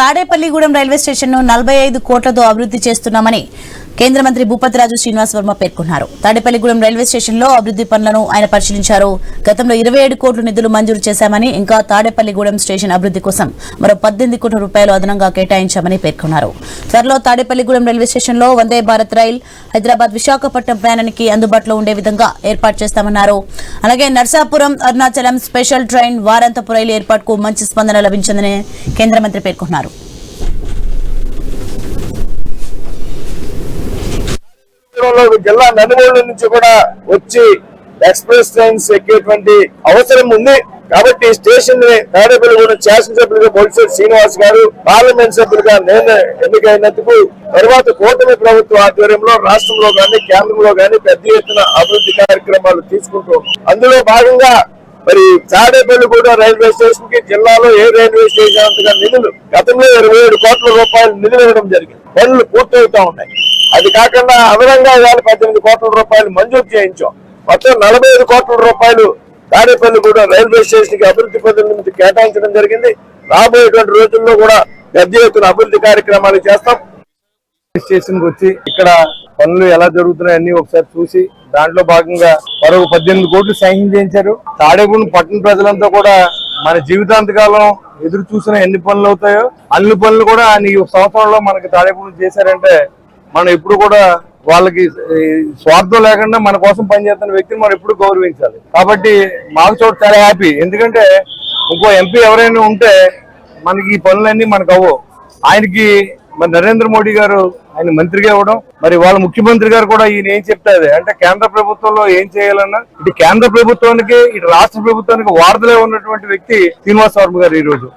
Tadepalligudem railway స్టేషన్ను నలభై ఐదు కోట్లతో అభివృద్ధి చేస్తున్నామని కేంద్ర మంత్రి భూపతిరాజు శ్రీనివాస్ వర్మ పేర్కొన్నారు. తాడేపల్లిగూడెం రైల్వే స్టేషన్లో అభివృద్ధి పనులను ఆయన పరిశీలించారు. గతంలో ఇరవై ఏడు కోట్ల నిధులు మంజూరు చేశామని ఇంకా తాడేపల్లిగూడెం స్టేషన్ అభివృద్ధి కోసం మరో పద్దెనిమిది కోట్ల రూపాయలు అదనంగా కేటాయించామని పేర్కొన్నారు. త్వరలో తాడేపల్లిగూడెం రైల్వే స్టేషన్లో వందే భారత్ రైల్ హైదరాబాద్ విశాఖపట్నం ప్రయాణానికి అందుబాటులో ఉండే విధంగా ఏర్పాటు చేస్తామన్నారు. అలాగే నర్సాపురం అరుణాచలం స్పెషల్ ట్రైన్ వారాంతపు రైలు ఏర్పాటుకు మంచి స్పందన లభించిందని కేంద్ర మంత్రి పేర్కొన్నారు. నగరంలో జిల్లా నలుమూల నుంచి కూడా వచ్చి ఎక్స్ప్రెస్ ట్రైన్స్ ఎక్కేటువంటి అవసరం ఉంది. కాబట్టి స్టేషన్ని తాడేపల్లిగూడెం శాసనసభ్యులుగా బొలిశెట్టి శ్రీనివాస్ గారు పార్లమెంట్ సభ్యులుగా నేను ఎన్నికైనందుకు తర్వాత కూటమి ప్రభుత్వ ఆధ్వర్యంలో రాష్ట్రంలో గాని కేంద్రంలో గాని పెద్ద ఎత్తున అభివృద్ధి కార్యక్రమాలు తీసుకుంటూ అందులో భాగంగా మరి తాడేపల్లిగూడెం రైల్వే స్టేషన్కి జిల్లాలో ఏ రైల్వే స్టేషన్ అంతగా నిధులు? గతంలో ఇరవై ఏడు కోట్ల రూపాయలు నిధులు ఇవ్వడం జరిగింది. పనులు పూర్తవుతా ఉన్నాయి. అది కాకుండా అదనంగా ఇవాళ పద్దెనిమిది కోట్ల రూపాయలు మంజూరు చేయించాం. మొత్తం నలభై ఐదు కోట్ల రూపాయలు తాడేపల్లిగూడెం రైల్వే స్టేషన్కి అభివృద్ధి పనుల నుంచి కేటాయించడం జరిగింది. రాబోయేటువంటి రోజుల్లో కూడా పెద్ద ఎత్తున అభివృద్ధి కార్యక్రమాలు చేస్తాం. స్టేషన్కి వచ్చి ఇక్కడ పనులు ఎలా జరుగుతున్నాయి అన్ని ఒకసారి చూసి దాంట్లో భాగంగా మరో పద్దెనిమిది కోట్లు సైన్ చేయించారు. తాడేపల్లి పట్టణ ప్రజలంతా కూడా మన జీవితాంతకాలం ఎదురు చూసిన ఎన్ని పనులు అవుతాయో అన్ని పనులు కూడా ఈ సంవత్సరంలో మనకి తాడేపల్లి చేశారంటే మనం ఎప్పుడు కూడా వాళ్ళకి స్వార్థం లేకుండా మన కోసం పనిచేస్తున్న వ్యక్తిని మనం ఎప్పుడు గౌరవించాలి. కాబట్టి మాకు చోటు చాలా హ్యాపీ. ఎందుకంటే ఇంకో ఎంపీ ఎవరైనా ఉంటే మనకి ఈ పనులన్నీ మనకు అవ్వవు. ఆయనకి మరి నరేంద్ర మోడీ గారు ఆయన మంత్రిగా ఇవ్వడం మరి వాళ్ళ ముఖ్యమంత్రి గారు కూడా ఈయన ఏం చెప్తే అంటే కేంద్ర ప్రభుత్వంలో ఏం చేయాలన్నా ఇటు కేంద్ర ప్రభుత్వానికి ఇటు రాష్ట్ర ప్రభుత్వానికి వార్తలే ఉన్నటువంటి వ్యక్తి శ్రీనివాస్ వర్మ గారు ఈ రోజు